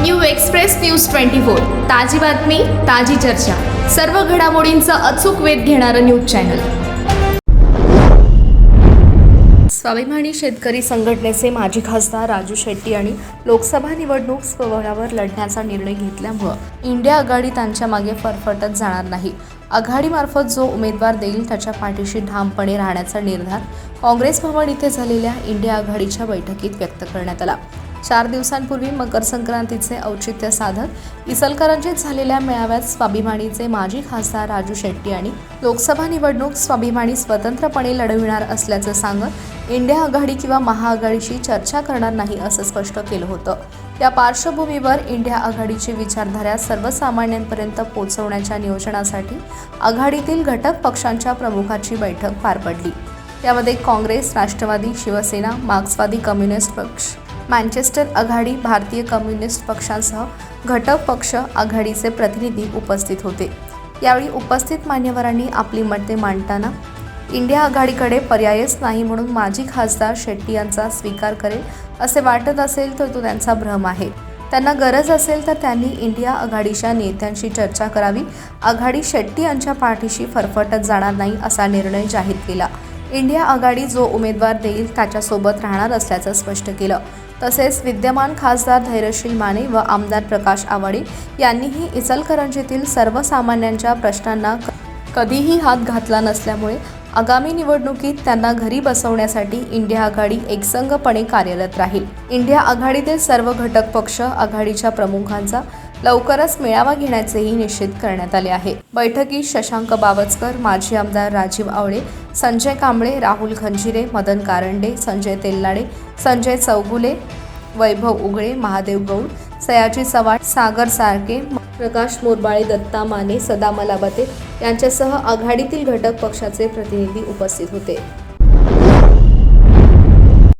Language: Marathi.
New express news twenty four. ताजी बातमी ताजी चर्चा. सर्व घडामोडींचा अचूक वेध घेणारं न्यूज चॅनल. स्वाभिमानी शेतकरी संघटनेचे माजी खासदार राजू शेट्टी आणि लोकसभा निवडणूक स्वबळावर लढण्याचा निर्णय घेतल्यामुळं इंडिया आघाडी त्यांच्या मागे फरफटत जाणार नाही. आघाडीमार्फत जो उमेदवार देईल त्याच्या पाठीशी ठामपणे राहण्याचा निर्धार काँग्रेस भवन इथे झालेल्या इंडिया आघाडीच्या बैठकीत व्यक्त करण्यात आला. चार दिवसांपूर्वी मकर संक्रांतीचे औचित्य साधत इचलकरंजीत झालेल्या मेळाव्यात स्वाभिमानीचे माजी खासदार राजू शेट्टी आणि लोकसभा निवडणूक स्वाभिमानी स्वतंत्रपणे लढविणार असल्याचं सांगत इंडिया आघाडी किंवा महाआघाडीशी चर्चा करणार नाही असं स्पष्ट केलं होतं. या पार्श्वभूमीवर इंडिया आघाडीची विचारधारा सर्वसामान्यांपर्यंत पोहोचवण्याच्या नियोजनासाठी आघाडीतील घटक पक्षांच्या प्रमुखाची बैठक पार पडली. त्यामध्ये काँग्रेस राष्ट्रवादी शिवसेना मार्क्सवादी कम्युनिस्ट पक्ष मँचेस्टर आघाडी भारतीय कम्युनिस्ट पक्षांसह घटक पक्ष आघाडीचे प्रतिनिधी उपस्थित होते. यावेळी उपस्थित मान्यवरांनी आपली मते मांडताना इंडिया आघाडीकडे पर्यायच नाही म्हणून माजी खासदार शेट्टी यांचा स्वीकार करेल असे वाटत असेल तर तो त्यांचा भ्रम आहे. त्यांना गरज असेल तर त्यांनी इंडिया आघाडीच्या नेत्यांशी चर्चा करावी. आघाडी शेट्टी यांच्या पाठीशी फरफटत जाणार नाही असा निर्णय जाहीर केला. इंडिया आघाडी जो उमेदवार देईल त्याच्यासोबत राहणार असल्याचं स्पष्ट केलं. तसेच विद्यमान खासदार धैर्यशील माने व आमदार प्रकाश आवाडे यांनीही इचलकरंजीतील सर्वसामान्यांच्या प्रश्नांना कधीही हात घातला नसल्यामुळे आगामी निवडणुकीत त्यांना घरी बसवण्यासाठी इंडिया आघाडी एकसंघपणे कार्यरत राहील. इंडिया आघाडीतील सर्व घटक पक्ष आघाडीच्या प्रमुखांचा लवकरच मेळावा घेण्याचेही निश्चित करण्यात आले आहे. बैठकीत शशांक बावचकर माजी आमदार राजीव आवळे संजय कांबळे राहुल खंजिरे मदन कारंडे संजय तेल्लाडे संजय चौगुले वैभव उगळे महादेव गौड सयाजी चव्हाण सागर सारके प्रकाश मोरबाळे दत्ता माने सदा मलाबते यांच्यासह आघाडीतील घटक पक्षाचे प्रतिनिधी उपस्थित होते.